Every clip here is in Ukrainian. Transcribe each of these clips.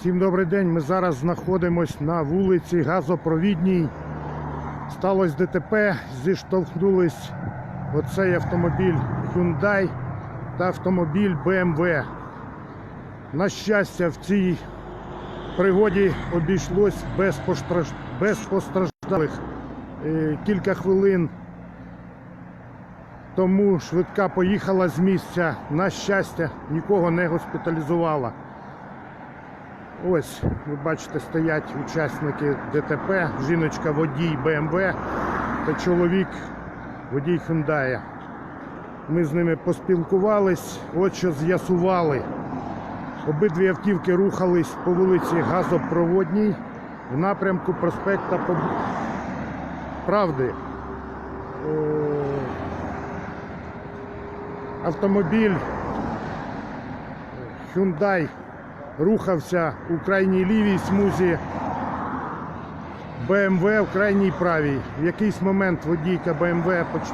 Всім добрий день. Ми зараз знаходимося на вулиці Газопровідній. Сталося ДТП, зіштовхнулись оцей автомобіль Hyundai та автомобіль BMW. На щастя, в цій пригоді обійшлось без, постраж- без постраждалих. Е, Кілька хвилин тому швидка поїхала з місця. На щастя, нікого не госпіталізувала. Ось, ви бачите, стоять учасники ДТП, жіночка водій БМВ та чоловік водій Hyundai. Ми з ними поспілкувались, от що з'ясували. Обидві автівки рухались по вулиці Газопроводній в напрямку проспекта Поб- Правди. Автомобіль Hyundai рухався у крайній лівій смузі, БМВ в крайній правій. В якийсь момент водійка БМВ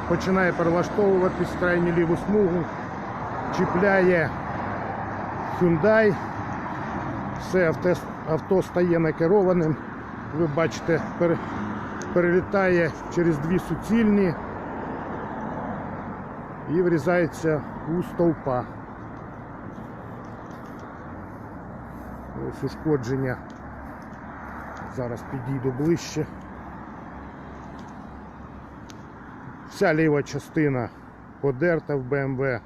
починає перелаштовуватись в крайню ліву смугу, чіпляє Hyundai, все авто, стає некерованим. Ви бачите, пере- перелітає через дві суцільні і врізається у стовпа. Ось ушкодження. Зараз підійду ближче. Вся ліва частина подерта в БМВ.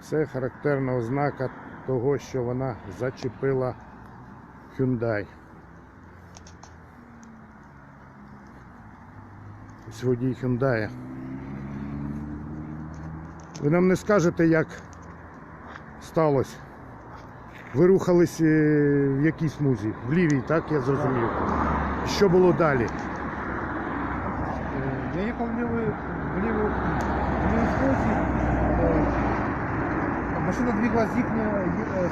Це характерна ознака того, що вона зачепила Hyundai. Ось водій Hyundai. Ви нам не скажете, як сталося? Ви рухались е, в якій смузі? В лівій, так я зрозумів. Що було далі? Э, Я ехал в левую, в левую, в левую смузи. Э, Машина двигалась их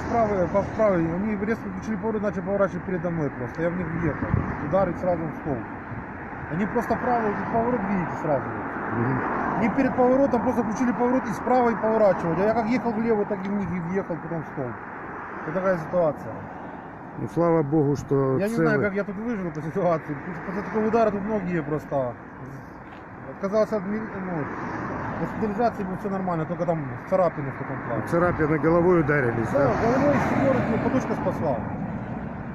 справа, по правой. Они резко включили поворот, начали поворачивать передо мной просто. Я в них въехал. Ударить сразу в стол. Они просто правый поворот видите сразу. Мгм. Они перед поворотом просто включили поворот и справа и поворачивать. А я как ехал влево, так и в них и въехал потом в стол. Вот такая ситуация. Ну, слава Богу, що Я це не знаю, ви- как я тут выжил по ситуации. После такого удара тут многие просто отказался от ми- ну, госпитализации, было все нормально, только там царапины в таком плане. царапини головою ударились, Да, так? головой семерок, ну, подушка спасла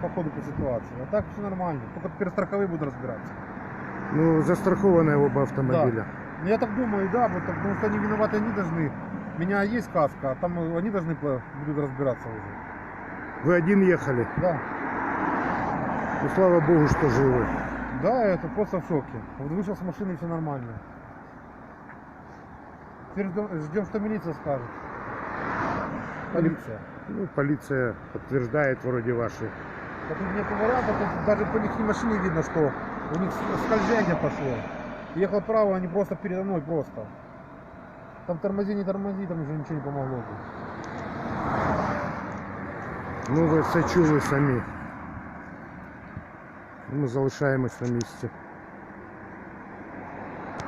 по ходу по ситуации. А так все нормально. Только теперь страховые будут разбираться. Ну, застраховані оба автомобіля. Ну, я так думаю, да, вот, так, потому что они виноваты, они должны. У меня есть каска, а там э, они должны пла- будут разбираться уже. Ви один їхали. Да. Ну, слава Богу, що живі. Да, это просто в шоке. Вот вышел с машины, все нормально. Теперь ждем, ждем, что милиция скажет. Полиция. Ну, поліція підтверджує вроді ваші. А тут нет вариантов, тут даже по их машине видно, что у них с- скольжение пошло. Ехал право, они просто передо мной просто. Там тормози, не тормози, там уже ничего не помогло. Ну, ви все чули самі. Ми залишаємось на місці.